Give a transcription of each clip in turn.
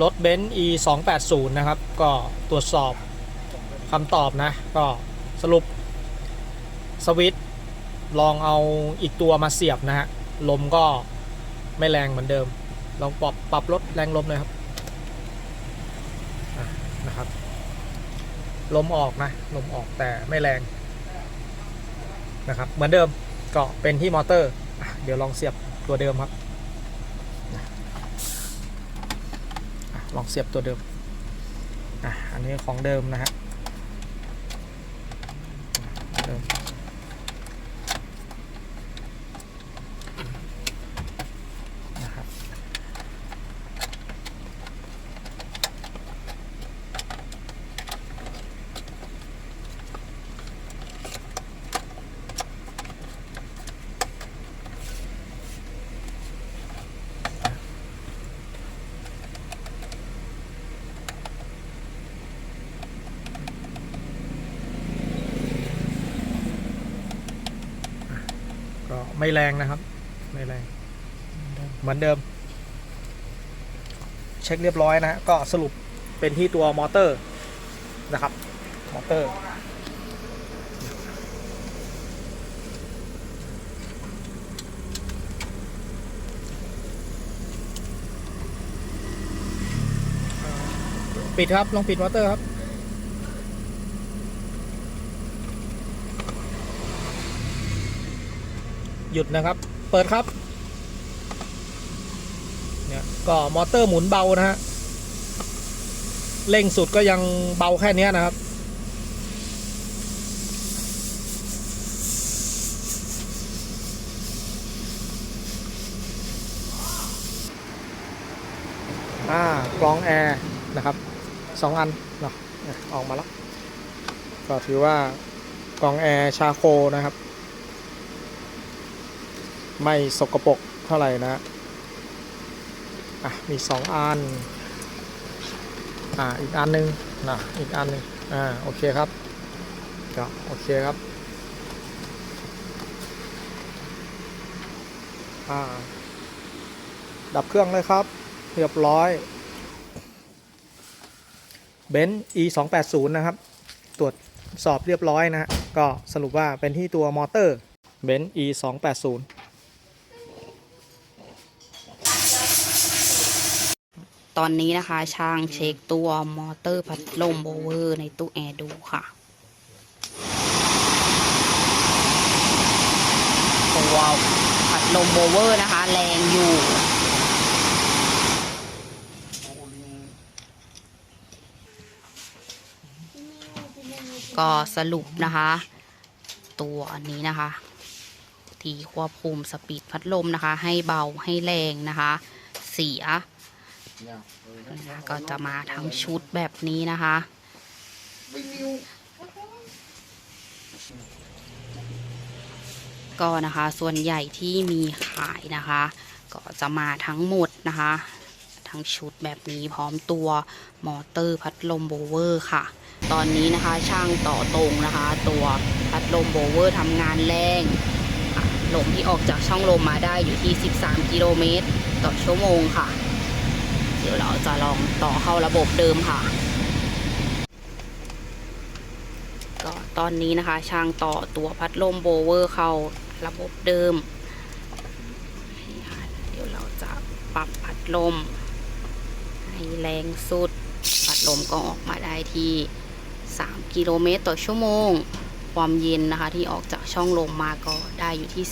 รถเบนซ์ e 2 8 0นะครับ ก็ตรวจสอบคำตอบนะ ก็สรุปสวิตช์ลองเอาอีกตัวมาเสียบนะฮะ ลมก็ไม่แรงเหมือนเดิม ลองปรับปรับลดแรงลมเลยครับะนะครับ ลมออกนะ ลมออกแต่ไม่แรงนะครับ เหมือนเดิมก็เป็นที่มอเตอร์ เดี๋ยวลองเสียบตัวเดิมครับ อะ ลองเสียบตัวเดิมอะอันนี้ของเดิมนะฮะ ไม่แรงนะครับ ไม่แรง เหมือนเดิม เช็คเรียบร้อยนะฮะก็สรุปเป็นที่ตัวมอเตอร์นะครับ มอเตอร์ ปิดครับ ลองปิดมอเตอร์ครับ หยุดนะครับ เปิดครับเนี่ยก็มอเตอร์หมุนเบานะฮะเร่งสุดก็ยังเบาแค่เนี้ยนะครับ อ่ากรองแอร์นะครับสองอันเนาะออกมาแล้ว ก็ถือว่ากรองแอร์ชาโคนะครับ ไม่สกปรกเท่าไหร่นะอะมีสองอันอ่าอีกอันหนึงนะอีกอันหนึงอ่าโอเคครับก็โอเคครับอ่าดับเครื่องเลยครับ เรียบร้อยเบนซ์ e 2 8 0นะครับ ตรวจสอบเรียบร้อยนะฮะก็สรุปว่าเป็นที่ตัวมอเตอร์เบนซ์ e 2 8 0 ตอนนี้นะคะ ช่างเช็คตัวมอเตอร์พัดลมโบเวอร์ในตู้แอร์ดูค่ะ ตัวพัดลมโบเวอร์นะคะ แรงอยู่ก็สรุปนะคะ ตัวนี้นะคะ ที่ควบคุมสปีดพัดลมนะคะ ให้เบาให้แรงนะคะ เสีย ก็จะมาทั้งชุดแบบนี้นะคะ ก็นะคะส่วนใหญ่ที่มีขายนะคะ ก็จะมาทั้งหมดนะคะ ทั้งชุดแบบนี้พร้อมตัวมอเตอร์พัดลมโบเวอร์ค่ะ ตอนนี้นะคะช่างต่อตรงนะคะ ตัวพัดลมโบเวอร์ทำงานแรงลมที่ออกจากช่องลมมาได้อยู่ที่ 13 กิโลเมตรต่อชั่วโมงค่ะ เดี๋ยวเราจะลองต่อเข้าระบบเดิมค่ะ ก็ตอนนี้นะคะ ช่างต่อตัวพัดลมโบเวอร์เข้าระบบเดิม เดี๋ยวเราจะปรับพัดลม ให้แรงสุด พัดลมก็ออกมาได้ที่ 3 กิโลเมตรต่อชั่วโมง ความเย็นนะคะที่ออกจากช่องลมมาก็ได้อยู่ที่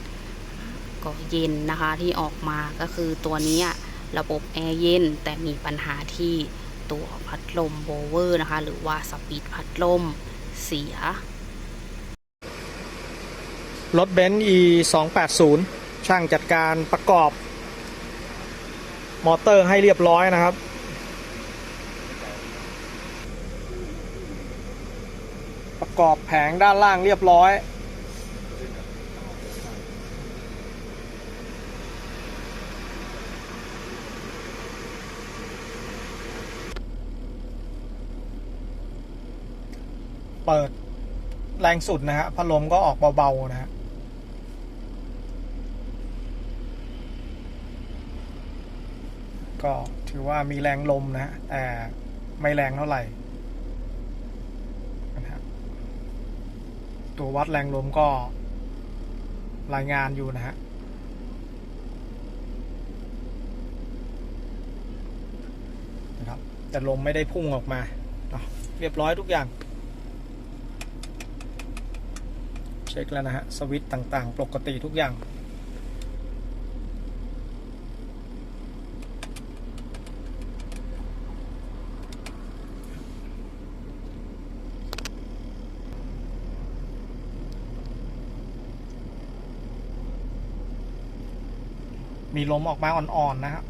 11ก็เย็นนะคะที่ออกมาก็คือตัวนี้ ระบบแอร์เย็น แต่มีปัญหาที่ตัวพัดลมโบเวอร์นะคะ หรือว่าสปีดพัดลมเสีย รถเบนซ์ e 2 8 0ช่างจัดการประกอบ มอเตอร์ให้เรียบร้อยนะครับประกอบแผงด้านล่างเรียบร้อย เปิดแรงสุดนะฮะพัดลมก็ออกเบาๆนะฮะก็ถือว่ามีแรงลมนะฮะแต่ไม่แรงเท่าไหร่นะฮะตัววัดแรงลมก็รายงานอยู่นะฮะนะครับแต่ลมไม่ได้พุ่งออกมาเรียบร้อยทุกอย่าง เช็คแล้วนะฮะ สวิตต่างๆ ปกติทุกอย่าง มีลมออกมาอ่อนๆนะครับ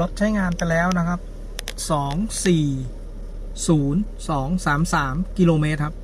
รถใช้งานไปแล้วนะครับ 2 4 0 2 3 3 กิโลเมตรครับ